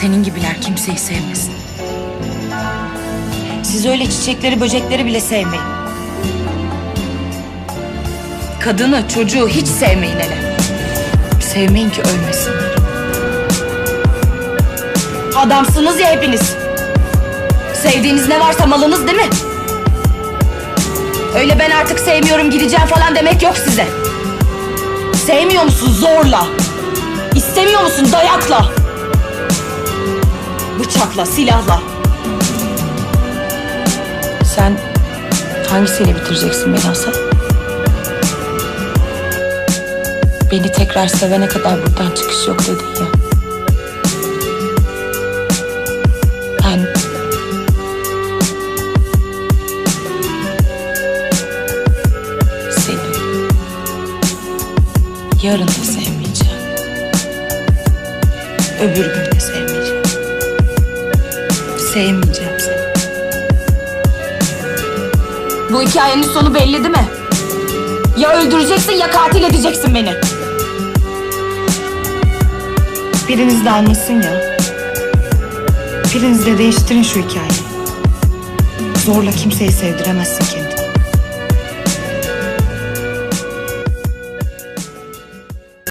Senin gibiler kimseyi sevmesin. Siz öyle çiçekleri, böcekleri bile sevmeyin. Kadını, çocuğu hiç sevmeyin hele. Sevmeyin ki ölmesinler. Adamsınız ya hepiniz. Sevdiğiniz ne varsa malınız değil mi? Öyle ben artık sevmiyorum gideceğim falan demek yok size. Sevmiyor musun zorla? İstemiyor musun dayakla? Bıçakla, silahla. Sen hangisiyle bitireceksin beni Hasan? Beni tekrar sevene kadar buradan çıkış yok dedin ya. Ben seni yarın da sevmeyeceğim. Öbür gün de sevmeyeceğim. Sevmeyeceğim seni. Bu hikayenin sonu belli değil mi? Ya öldüreceksin ya katil edeceksin beni. Biriniz de anlasın ya. Biriniz de değiştirin şu hikayeyi. Zorla kimseyi sevdiremezsin kendini.